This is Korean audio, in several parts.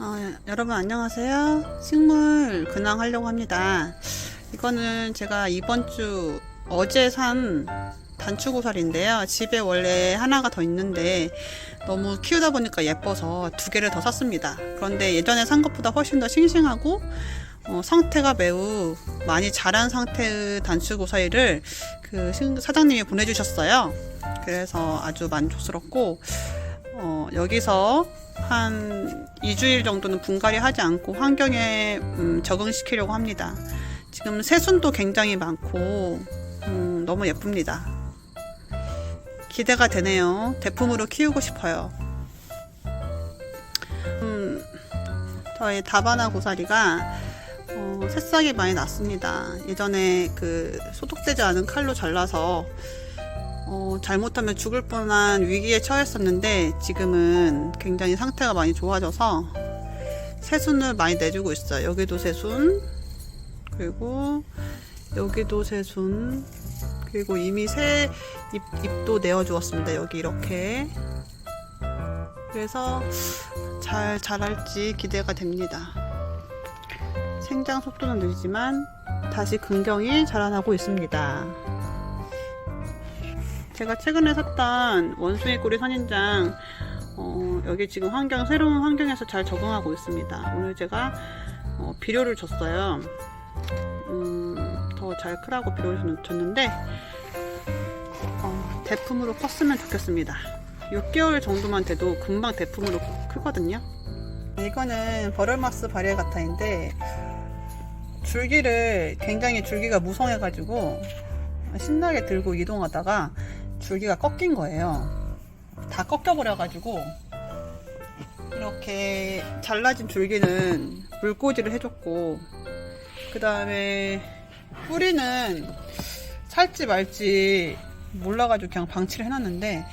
어, 여러분 안녕하세요. 식물 근황 하려고 합니다. 이거는 제가 이번 주 어제 산 단추고살인데요. 집에 원래 하나가 더 있는데 너무 키우다 보니까 예뻐서 두 개를 더 샀습니다. 그런데 예전에 산 것보다 훨씬 더 싱싱하고 어, 상태가 매우 많이 자란 상태의 단추고사리를 그 신- 사장님이 보내주셨어요. 그래서 아주 만족스럽고 어, 여기서 한 2주일 정도는 분갈이 하지 않고 환경에 음, 적응시키려고 합니다. 지금 새순도 굉장히 많고 음, 너무 예쁩니다. 기대가 되네요. 대품으로 키우고 싶어요. 음, 저희 다바나 고사리가 어, 새싹이 많이 났습니다. 예전에 그 소독되지 않은 칼로 잘라서 어, 잘못하면 죽을 뻔한 위기에 처했었는데 지금은 굉장히 상태가 많이 좋아져서 새순을 많이 내주고 있어요. 여기도 새순, 그리고 여기도 새순, 그리고 이미 새 잎, 잎도 내어주었습니다. 여기 이렇게. 그래서 잘 자랄지 기대가 됩니다. 생장 속도는 느리지만 다시 긍정이 자라나고 있습니다. 제가 최근에 샀던 원숭이 꼬리 선인장 어, 여기 지금 환경 새로운 환경에서 잘 적응하고 있습니다. 오늘 제가 어, 비료를 줬어요. 음, 더 잘 크라고 비료를 줬는데 어, 대품으로 컸으면 좋겠습니다. 6개월 정도만 돼도 금방 대품으로 크거든요. 이거는 버럴마스 바리에가타인데 줄기를 굉장히 줄기가 무성해가지고 신나게 들고 이동하다가 줄기가 꺾인 거예요. 다 꺾여버려가지고 이렇게 잘라진 줄기는 물꽂이를 해줬고 그 다음에 뿌리는 살지 말지 몰라가지고 그냥 방치를 해놨는데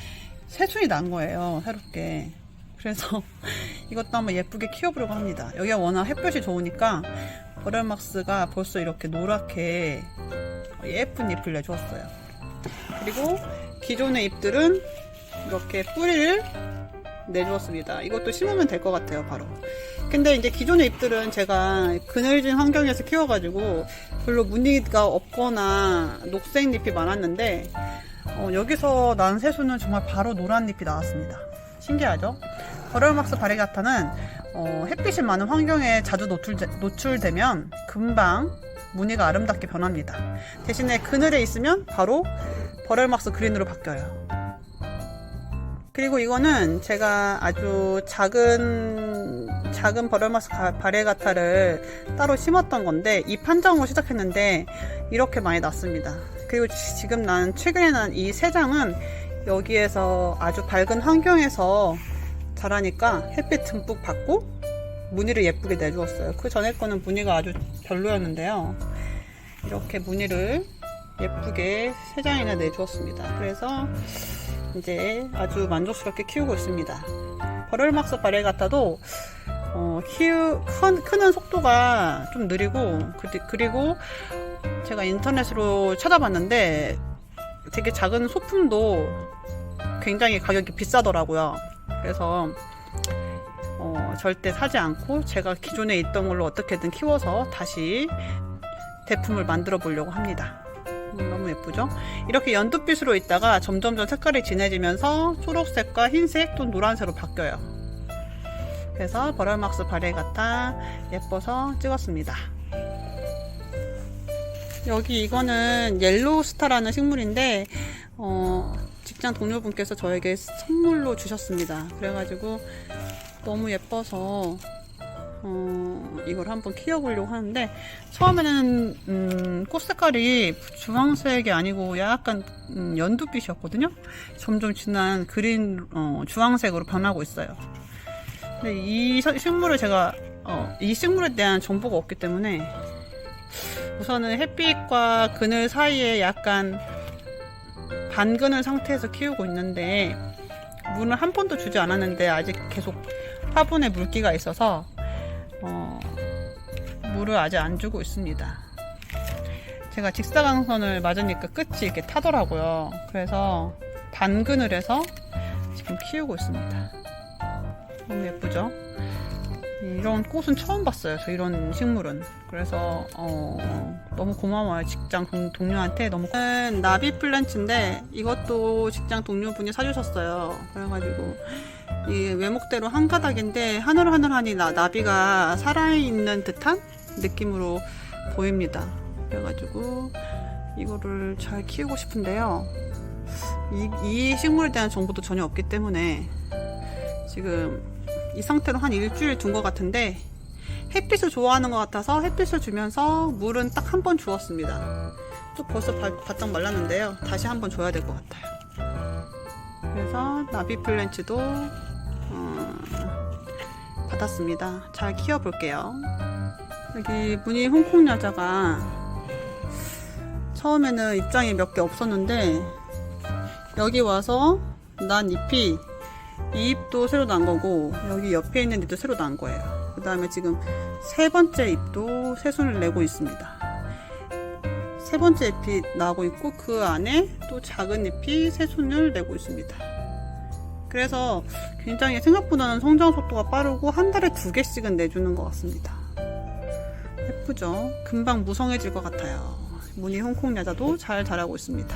새순이 난 거예요 새롭게. 그래서 이것도 한번 예쁘게 키워보려고 합니다. 여기가 워낙 햇볕이 좋으니까 버럴막스가 벌써 이렇게 노랗게 예쁜 잎을 내주었어요. 그리고 기존의 잎들은 이렇게 뿌리를 내주었습니다. 이것도 심으면 될 것 같아요, 바로. 근데 이제 기존의 잎들은 제가 그늘진 환경에서 키워가지고 별로 무늬가 없거나 녹색 잎이 많았는데 어, 여기서 난 새수는 정말 바로 노란 잎이 나왔습니다. 신기하죠? 버럴막스 바리가타는 어, 햇빛이 많은 환경에 자주 노출, 노출되면 금방 무늬가 아름답게 변합니다. 대신에 그늘에 있으면 바로 버럴막스 그린으로 바뀌어요. 그리고 이거는 제가 아주 작은 작은 버럴마스 바레가타를 따로 심었던 건데 이 판정으로 시작했는데 이렇게 많이 났습니다. 그리고 지- 지금 난 최근에 난 이 세 장은 여기에서 아주 밝은 환경에서 자라니까 햇빛 듬뿍 받고 무늬를 예쁘게 내주었어요. 그 전에 거는 무늬가 아주 별로였는데요. 이렇게 무늬를 예쁘게 세 장이나 내주었습니다. 그래서 이제 아주 만족스럽게 키우고 있습니다. 버럴막스 바레 같아도 어, 키우 큰, 크는 속도가 좀 느리고 그리- 그리고 제가 인터넷으로 찾아봤는데 되게 작은 소품도 굉장히 가격이 비싸더라고요. 그래서 어, 절대 사지 않고 제가 기존에 있던 걸로 어떻게든 키워서 다시 대품을 만들어 보려고 합니다. 음, 너무 예쁘죠? 이렇게 연두빛으로 있다가 점점점 색깔이 진해지면서 초록색과 흰색 또 노란색으로 바뀌어요. 그래서 버럴막스 바레 같아 예뻐서 찍었습니다. 여기 이거는 옐로우 스타라는 식물인데 어, 직장 동료분께서 저에게 선물로 주셨습니다. 그래가지고 너무 예뻐서 어, 이걸 한번 키워보려고 하는데 처음에는 음, 꽃 색깔이 주황색이 아니고 약간 음, 연두빛이었거든요. 점점 진한 그린 어, 주황색으로 변하고 있어요. 근데 이 서- 식물을 제가 어, 이 식물에 대한 정보가 없기 때문에 우선은 햇빛과 그늘 사이에 약간 반그늘 상태에서 키우고 있는데 물을 한 번도 주지 않았는데 아직 계속 화분에 물기가 있어서 어, 물을 아직 안 주고 있습니다. 제가 직사광선을 맞으니까 끝이 이렇게 타더라고요. 그래서 반그늘에서 지금 키우고 있습니다. 너무 예쁘죠? 이런 꽃은 처음 봤어요. 저 이런 식물은. 그래서 어, 너무 고마워요. 직장 동, 동료한테 너무. 고- 나비 플랜츠인데 이것도 직장 동료분이 사주셨어요. 그래가지고 이 외목대로 한 가닥인데 하늘하늘하니 나, 나비가 살아있는 듯한 느낌으로 보입니다. 그래가지고 이거를 잘 키우고 싶은데요. 이, 이 식물에 대한 정보도 전혀 없기 때문에 지금 이 상태로 한 일주일 둔 것 같은데 햇빛을 좋아하는 것 같아서 햇빛을 주면서 물은 딱 한 번 주었습니다. 또 벌써 바, 바짝 말랐는데요. 다시 한 번 줘야 될 것 같아요. 그래서 나비 플랜츠도 어, 받았습니다. 잘 키워볼게요. 여기 무늬 홍콩 여자가 처음에는 입장이 몇 개 없었는데 여기 와서 난 잎이 이 잎도 새로 난 거고 여기 옆에 있는 잎도 새로 난 거예요. 그 다음에 지금 세 번째 잎도 새순을 내고 있습니다. 세 번째 잎이 나고 있고 그 안에 또 작은 잎이 새순을 내고 있습니다. 그래서 굉장히 생각보다는 성장 속도가 빠르고 한 달에 두 개씩은 내주는 것 같습니다. 예쁘죠? 금방 무성해질 것 같아요. 무늬 홍콩 야자도 잘 자라고 있습니다.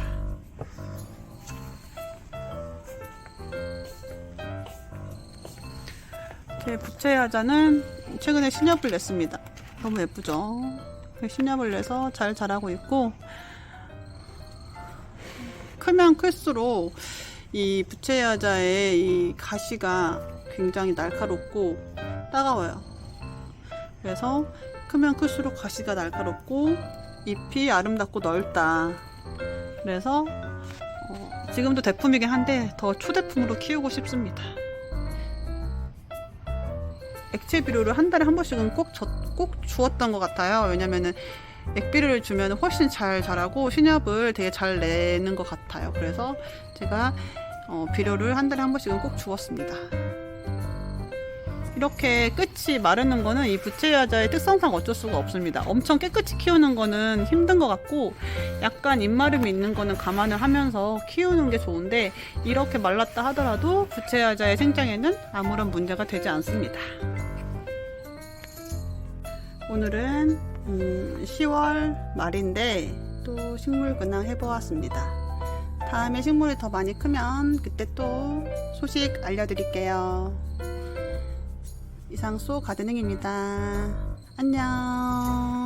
제 부채 야자는 최근에 신엽을 냈습니다. 너무 예쁘죠? 신엽을 내서 잘 자라고 있고 크면 클수록 이 부채 야자의 이 가시가 굉장히 날카롭고 따가워요. 그래서 크면 클수록 가시가 날카롭고 잎이 아름답고 넓다. 그래서 어, 지금도 대품이긴 한데 더 초대품으로 키우고 싶습니다. 액체 비료를 한 달에 한 번씩은 꼭, 저, 꼭 주었던 것 같아요. 왜냐면은 액비료를 주면 훨씬 잘 자라고 신엽을 되게 잘 내는 것 같아요. 그래서 제가 어, 비료를 한 달에 한 번씩은 꼭 주었습니다. 이렇게 끝이 마르는 거는 이 부채야자의 특성상 어쩔 수가 없습니다. 엄청 깨끗이 키우는 거는 힘든 것 같고 약간 입마름이 있는 거는 감안을 하면서 키우는 게 좋은데 이렇게 말랐다 하더라도 부채야자의 생장에는 아무런 문제가 되지 않습니다. 오늘은 음, 10월 말인데 또 식물 근황 해보았습니다. 다음에 식물이 더 많이 크면 그때 또 소식 알려드릴게요. 이상소 가드닝입니다. 안녕.